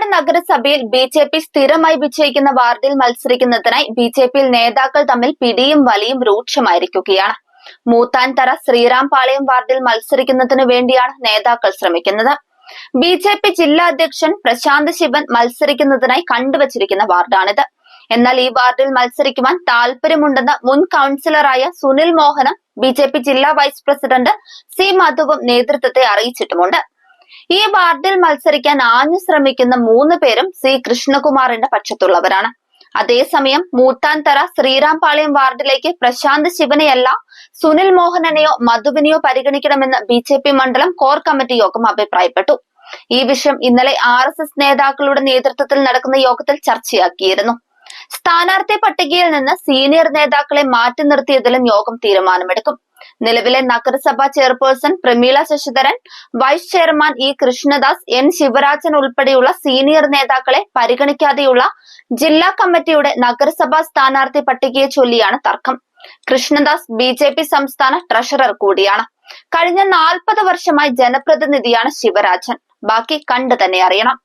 പാലക്കാട് നഗരസഭയിൽ B J P സ്ഥിരമായി വിജയിക്കുന്ന വാർഡിൽ മത്സരിക്കുന്നതിനായി ബി ജെ പിയിൽ നേതാക്കൾ തമ്മിൽ പിടിയും വലിയും രൂക്ഷമായിരിക്കുകയാണ്. മൂത്താൻതറ ശ്രീറാം പാളയം വാർഡിൽ മത്സരിക്കുന്നതിനു വേണ്ടിയാണ് നേതാക്കൾ ശ്രമിക്കുന്നത്. ബി ജെ പി ജില്ലാ അധ്യക്ഷൻ പ്രശാന്ത് ശിവൻ മത്സരിക്കുന്നതിനായി കണ്ടുവച്ചിരിക്കുന്ന വാർഡാണിത്. എന്നാൽ ഈ വാർഡിൽ മത്സരിക്കുവാൻ താല്പര്യമുണ്ടെന്ന് മുൻ കൗൺസിലറായ സുനിൽ മോഹനും ബി ജില്ലാ വൈസ് പ്രസിഡന്റ് സി മധുവും നേതൃത്വത്തെ അറിയിച്ചിട്ടുമുണ്ട്. ഈ വാർഡിൽ മത്സരിക്കാൻ ആഞ്ഞു ശ്രമിക്കുന്ന മൂന്ന് പേരും സി കൃഷ്ണകുമാറിന്റെ പക്ഷത്തുള്ളവരാണ്. അതേസമയം മൂത്താൻതറ ശ്രീരാംപാളയം വാർഡിലേക്ക് പ്രശാന്ത് ശിവനെയല്ല സുനിൽ മോഹനനെയോ മധുവിനെയോ പരിഗണിക്കണമെന്ന് ബി ജെ പി മണ്ഡലം കോർ കമ്മിറ്റി യോഗം അഭിപ്രായപ്പെട്ടു. ഈ വിഷയം ഇന്നലെ ആർ എസ് എസ് നേതാക്കളുടെ നേതൃത്വത്തിൽ നടക്കുന്ന യോഗത്തിൽ ചർച്ചയാക്കിയിരുന്നു. സ്ഥാനാർത്ഥി പട്ടികയിൽ നിന്ന് സീനിയർ നേതാക്കളെ മാറ്റി നിർത്തിയതിലും യോഗം തീരുമാനമെടുക്കും. നിലവിലെ നഗരസഭാ chairperson Prameela Sasidharan vice chairman E Krishnadas N Sivarajan ഉൾപ്പെടെയുള്ള സീനിയർ നേതാക്കളെ പരിഗണിക്കാതെയുള്ള ജില്ലാ കമ്മിറ്റിയുടെ നഗരസഭാ സ്ഥാനാർത്ഥി പട്ടികയെ ചൊല്ലിയാണ് തർക്കം. കൃഷ്ണദാസ് ബി ജെ പി സംസ്ഥാന ട്രഷറർ കൂടിയാണ്. കഴിഞ്ഞ നാൽപ്പത് വർഷമായി ജനപ്രതിനിധിയാണ് ശിവരാജൻ. ബാക്കി കണ്ടു തന്നെ അറിയണം.